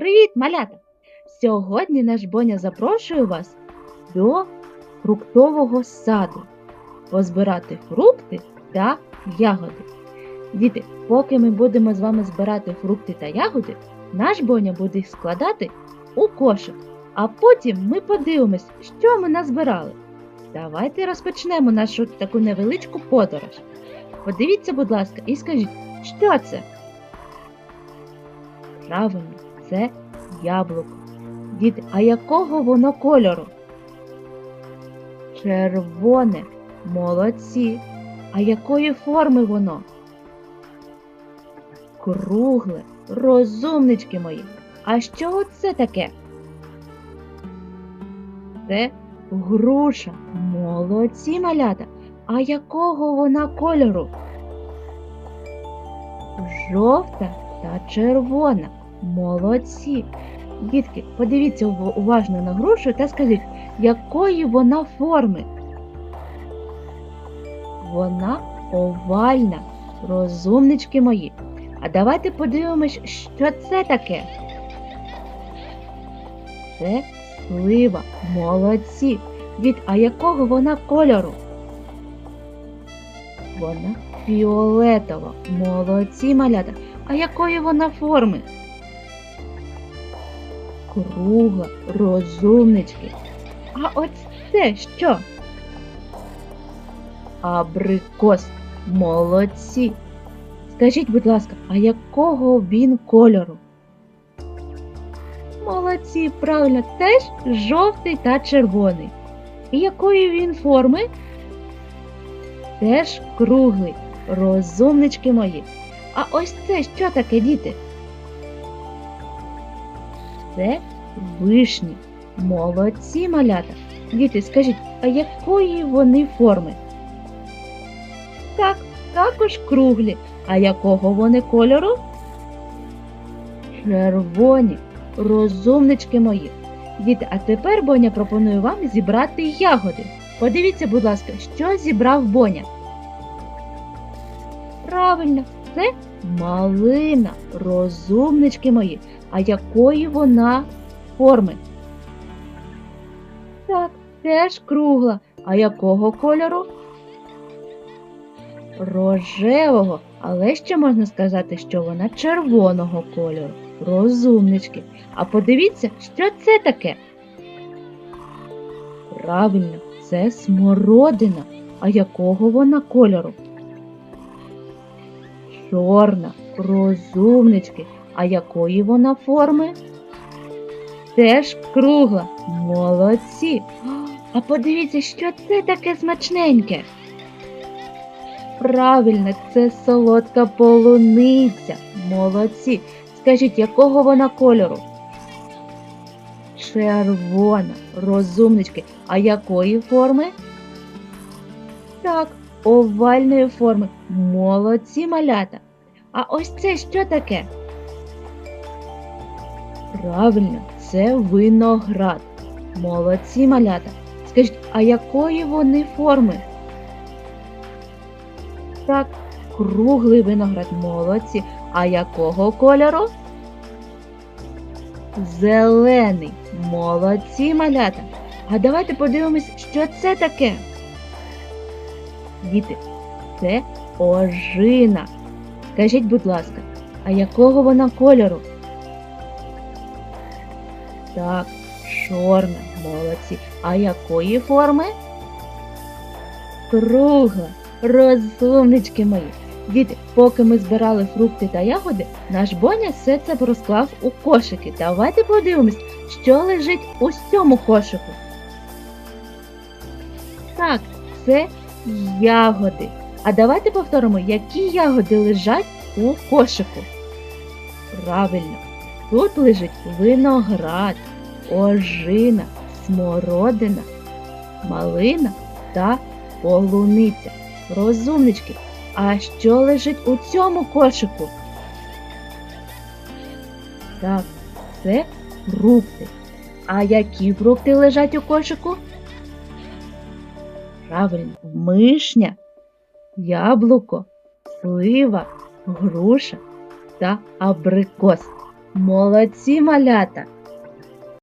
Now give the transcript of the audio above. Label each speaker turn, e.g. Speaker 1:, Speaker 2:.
Speaker 1: Привіт, малята! Сьогодні наш Боня запрошує вас до фруктового саду позбирати фрукти та ягоди. Діти, поки ми будемо з вами збирати фрукти та ягоди, наш Боня буде їх складати у кошик. А потім ми подивимось, що ми назбирали. Давайте розпочнемо нашу таку невеличку подорож. Подивіться, будь ласка, і скажіть, що це? Правильно, це яблуко. Діти, а якого воно кольору? Червоне. Молодці. А якої форми воно? Кругле. Розумнички мої. А що це таке? Це груша. Молодці малята. А якого вона кольору? Жовта та червона. Молодці. Дітки, подивіться уважно на грушу та скажіть, якої вона форми? Вона овальна. Розумнички мої. А давайте подивимось, що це таке. Це слива. Молодці. Дід, а якого вона кольору? Вона фіолетова. Молодці малята. А якої вона форми? Кругла, розумнички. А ось це що? Абрикос. Молодці. Скажіть, будь ласка, а якого він кольору? Молодці, правильно, теж жовтий та червоний. І якої він форми? Теж круглий. Розумнички мої. А ось це що таке, діти? Це вишні. Молодці малята. Діти, скажіть, а якої вони форми? Так, також круглі. А якого вони кольору? Червоні. Розумнички мої. Діти, а тепер Боня пропонує вам зібрати ягоди. Подивіться, будь ласка, що зібрав Боня. Правильно, це малина. Розумнички мої. А якої вона форми? Так, теж кругла. А якого кольору? Рожевого, але ще можна сказати, що вона червоного кольору. Розумнички. А подивіться, що це таке? Правильно, це смородина. А якого вона кольору? Чорна, розумнички. А якої вона форми? Теж кругла. Молодці. А подивіться, що це таке смачненьке. Правильно, це солодка полуниця. Молодці. Скажіть, якого вона кольору? Червона, розумнички. А якої форми? Так, овальної форми. Молодці малята. А ось це що таке? Правильно, це виноград. Молодці малята. Скажіть, а якої вони форми? Так, круглий виноград. Молодці. А якого кольору? Зелений. Молодці малята. А давайте подивимось, що це таке. Діти, це ожина. Скажіть, будь ласка, а якого вона кольору? Так, чорна, молодці. А якої форми? Кругла. Розумнички мої. Діти, поки ми збирали фрукти та ягоди, наш Боня все це розклав у кошики. Давайте подивимось, що лежить у цьому кошику. Так, це ягоди. А давайте повторимо, які ягоди лежать у кошику. Правильно, тут лежить виноград, ожина, смородина, малина та полуниця. Розумнички, а що лежить у цьому кошику? Так, це фрукти. А які фрукти лежать у кошику? Правильно, мишня, яблуко, слива, груша та абрикос. Молодці малята!